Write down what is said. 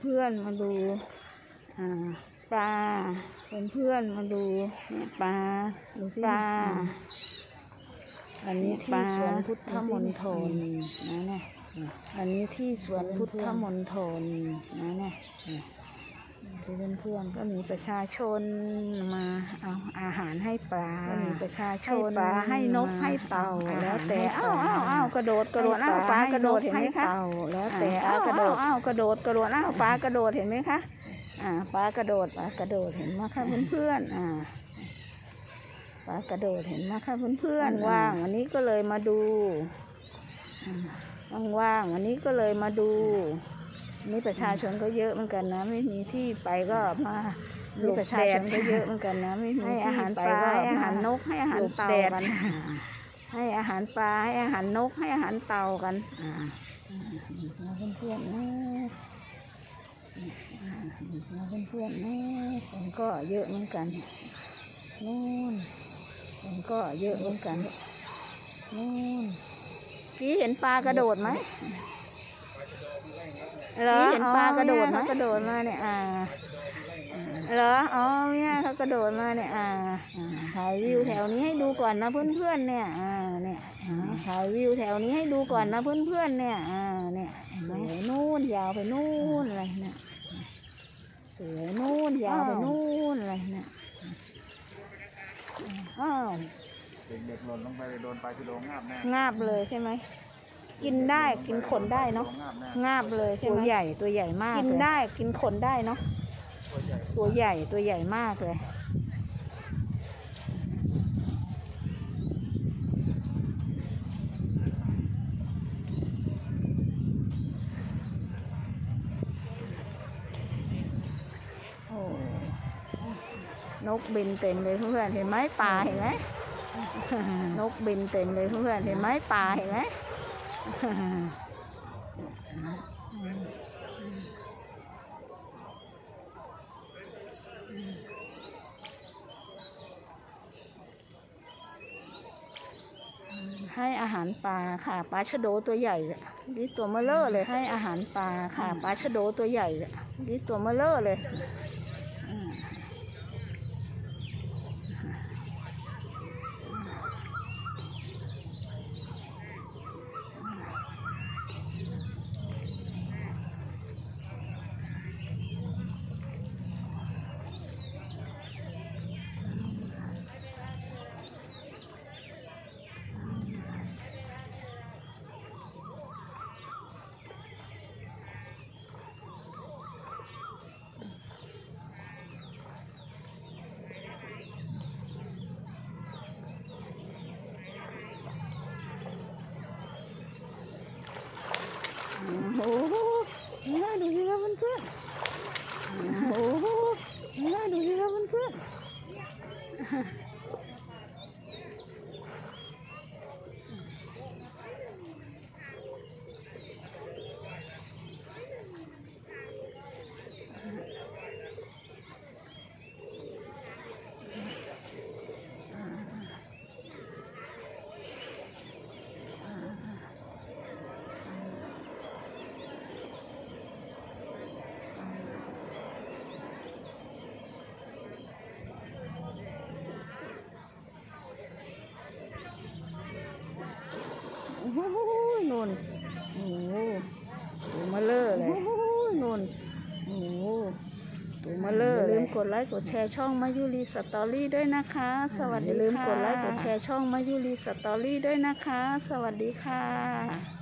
เพื่อนๆมาดูอ่าปลาเพื่อนๆมาดูเนี่ยปลาดูปลาอันนี้ที่สวนพุทธมณฑลนะเนี่ยอันนี้ที่สวนพุทธมณฑลนะเนี่ยที่ เพื่อนๆก็มีประชาชนมาเอาอาหารให้ปลาก็มีประชาชนให้ปลาให้นกมาให้เต่าอหรแล้วแต่ให้ปลอ้าวอ้าวอ้าวกระโดดกระโดดอ้าวปลากระโดดเห็นไหมคะเต่าแล้วแต่อ้าวกระโดดอ้าวกระโดดกระโดดอ้าวปลากระโดดเห็นไหมคะอ่าปลากระโดดปลากระโดดเห็นไหมคะเพื่อนๆอ่าปลากระโดดเห็นไหมคะเพื่อนๆว่างๆวันนี้ก็เลยมาดูอ่าว่างๆวันนี้ก็เลยมาดู นี่ประชาชนก็เยอะเหมือนกันนะ ไม่มีที่ไปก็มานี่ประชาชนก็เยอะเหมือนกันนะไม่มีให้อาหารที่ปลาก็ให้อาหารมนกให้อาหารหลบเต่าแดด กัน ให้อาหารปลาให้อาหารนกให้อาหารเต่ากันอ่ามาเพื่อนๆนะมาเพื่อนๆนะคนก็เยอะเหมือนกันนู่นคนก็เยอะเหมือนกันนู่นพี่เห็นปลากระโดดไหม เหรอพี่เห็นปลากระโดดไหมอ๋อเนี่ยเขากระโดดมาเนี่ยอ่าเหรออ๋อเนี่ยเขากระโดดมาเนี่ยอ่าอ่าถ่ายวิวแถวนี้ให้ดูก่อนนะเพื่อนๆเนี่ยอ่าเนี่ยอ่าถ่ายวิวแถวนี้ให้ดูก่อนนะเพื่อนๆเนี่ยอ่าเนี่ยเห็นไหมนู่นยาวไปนู่นเลยเนี่ยสวยนู่นยาวไปนู่นเลยเนี่ยอ้าวเด็กๆหล่นลงไปโดนปลาชะโดงาบแน่งาบเลยใช่ไหม กินได้กินขนได้เนาะงาบแน่งาบเลยใช่ตัวไหมใหญ่ตัวใหญ่มากกินเลยได้กินขนได้เนาะตัวใหญ่ตัวใหญ่มากเลย โอ้นกบินเต็มเลยเพื่อนเห็นไหมป่าเห็นไหมนกบินเต็มเลยเพื่อนเห็นไหมป่าเห็นไหม ให้อาหารปลาค่ะปลาชะโดตัวใหญ่นี่ตัวเมอเลอร์เลยให้อาหารปลาค่ะปลาชะโดตัวใหญ่นี่ตัวเมอเลอร์เลย โอ้โหน่าดูสิครับเพื่อนๆโอ้โหน่าดูสิครับเพื่อนๆโอ้โหนุ่นโอ้โหตัวเมอเลอร์เลยโอ้โหนุ่นโอ้โหตัวเมอเลอร์อย่าลืม กดไลค์กดแชร์ช่องมายุรีสตอรี่ด้วยนะคะ สวัสดีค่ะอย่าลืมกดไลค์กดแชร์ช่องมายุรีสตอรี่ด้วยนะคะ สวัสดีค่ะ